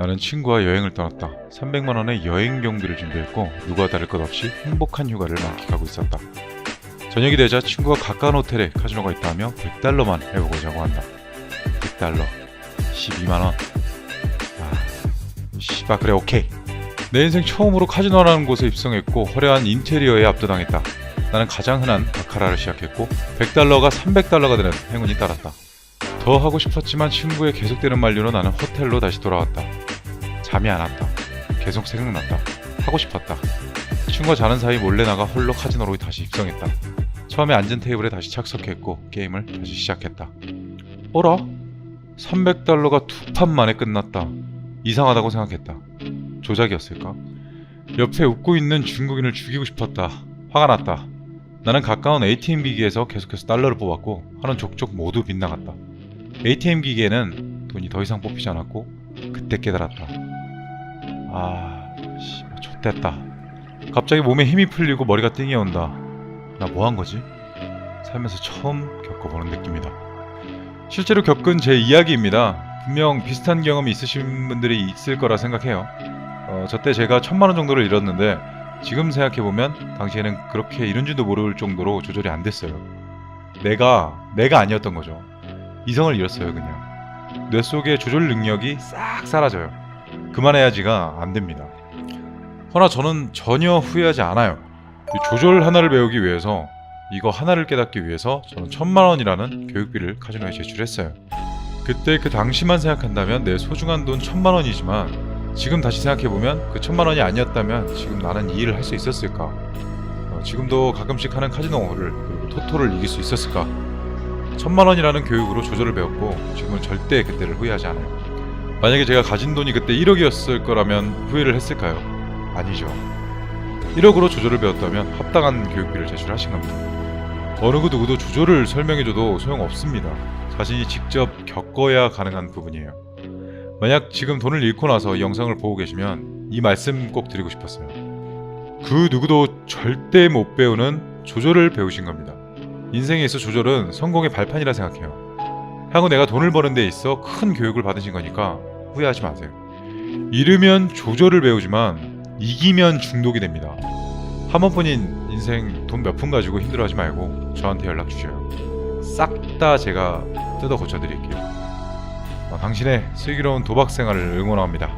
나는 친구와 여행을 떠났다. 300만 원의 여행 경비를 준비했고 누가 다를 것 없이 행복한 휴가를 만끽하고 있었다. 저녁이 되자 친구가 가까운 호텔에 카지노가 있다며 100달러만 해보고자고 한다. 100달러, 12만 원. 아, 씨바 그래 오케이. 내 인생 처음으로 카지노라는 곳에 입성했고 화려한 인테리어에 압도당했다. 나는 가장 흔한 바카라를 시작했고 100달러가 300달러가 되는 행운이 따랐다. 더 하고 싶었지만 친구의 계속되는 만류로 나는 호텔로 다시 돌아왔다. 잠이 안 왔다. 계속 생각났다. 하고 싶었다. 친구가 자는 사이 몰래 나가 홀로 카지노로 다시 입성했다. 처음에 앉은 테이블에 다시 착석했고 게임을 다시 시작했다. 어라? 300달러가 두 판 만에 끝났다. 이상하다고 생각했다. 조작이었을까? 옆에 웃고 있는 중국인을 죽이고 싶었다. 화가 났다. 나는 가까운 ATM 기기에서 계속해서 달러를 뽑았고 하는 족족 모두 빗나갔다. ATM 기기에는 돈이 더 이상 뽑히지 않았고 그때 깨달았다. 아, 씨, 좆됐다. 갑자기 몸에 힘이 풀리고 머리가 띵해 온다. 나 뭐 한 거지? 살면서 처음 겪어보는 느낌이다. 실제로 겪은 제 이야기입니다. 분명 비슷한 경험이 있으신 분들이 있을 거라 생각해요. 어, 저때 제가 천만 원 정도를 잃었는데 지금 생각해보면 당시에는 그렇게 잃은 줄도 모를 정도로 조절이 안 됐어요. 내가 내가 아니었던 거죠. 이성을 잃었어요 그냥. 뇌 속의 조절 능력이 싹 사라져요. 그만해야지가 안 됩니다. 허나 저는 전혀 후회하지 않아요. 이 조절 하나를 배우기 위해서 이거 하나를 깨닫기 위해서 저는 천만 원이라는 교육비를 카지노에 제출했어요. 그때 그 당시만 생각한다면 내 소중한 돈 천만 원이지만 지금 다시 생각해보면 그 천만 원이 아니었다면 지금 나는 이 일을 할 수 있었을까? 어, 지금도 가끔씩 하는 카지노를 토토를 이길 수 있었을까? 천만 원이라는 교육으로 조절을 배웠고 지금은 절대 그때를 후회하지 않아요. 만약에 제가 가진 돈이 그때 1억이었을 거라면 후회를 했을까요? 아니죠. 1억으로 조절을 배웠다면 합당한 교육비를 제출하신 겁니다. 어느 그 누구도 조절을 설명해줘도 소용없습니다. 자신이 직접 겪어야 가능한 부분이에요. 만약 지금 돈을 잃고 나서 이 영상을 보고 계시면 이 말씀 꼭 드리고 싶었어요. 그 누구도 절대 못 배우는 조절을 배우신 겁니다. 인생에 있어 조절은 성공의 발판이라 생각해요. 향후 내가 돈을 버는 데 있어 큰 교육을 받으신 거니까 후회하지 마세요. 잃으면 조절을 배우지만 이기면 중독이 됩니다. 한 번뿐인 인생 돈 몇 푼 가지고 힘들어하지 말고 저한테 연락 주셔요. 싹 다 제가 뜯어 고쳐드릴게요. 어, 당신의 슬기로운 도박 생활을 응원합니다.